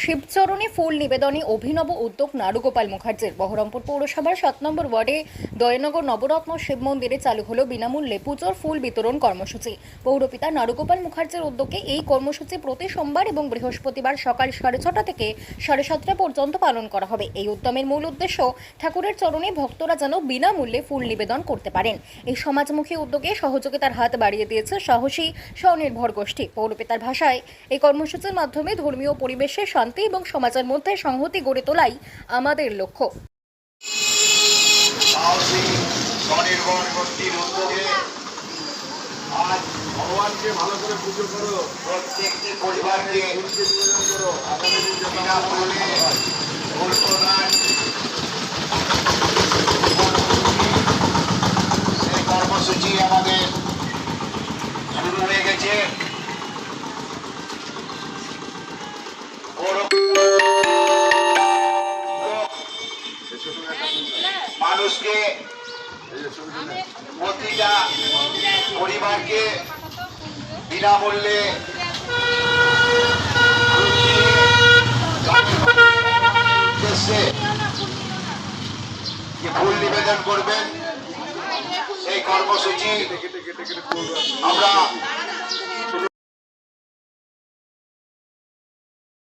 শিবচরণে ফুল নিবেদনে অভিনব উদ্যোগ নারুগোপাল মুখার্জির। বহরমপুর পৌরসভার সাত নম্বর ওয়ার্ডে দয়নগর নবরত্ন শিব মন্দিরে চালু হলো বিনামূল্যে পুজোর ফুল বিতরণ কর্মসূচি। পৌরপিতা নারুগোপাল মুখার্জির উদ্যোগে এই কর্মসূচি প্রতি সোমবার এবং বৃহস্পতিবার সকাল সাড়ে ছটা থেকে সাড়ে সাতটা পর্যন্ত পালন করা হবে। এই উদ্যমের মূল উদ্দেশ্য ঠাকুরের চরণে ভক্তরা যেন বিনামূল্যে ফুল নিবেদন করতে পারেন। এই সমাজমুখী উদ্যোগে সহযোগিতার হাত বাড়িয়ে দিয়েছে সাহসী স্বনির্ভর গোষ্ঠী। পৌরপিতার ভাষায় এই কর্মসূচির মাধ্যমে ধর্মীয় পরিবেশে শান্তি এবং সমাজের মধ্যে সংহতি গড়ে তোলাই আমাদের লক্ষ্য। কর্মসূচি আমাদের মানুষকে প্রতিটা পরিবারকে বিনামূল্যে যে ফুল নিবেদন করবেন সেই কর্মসূচি আমরা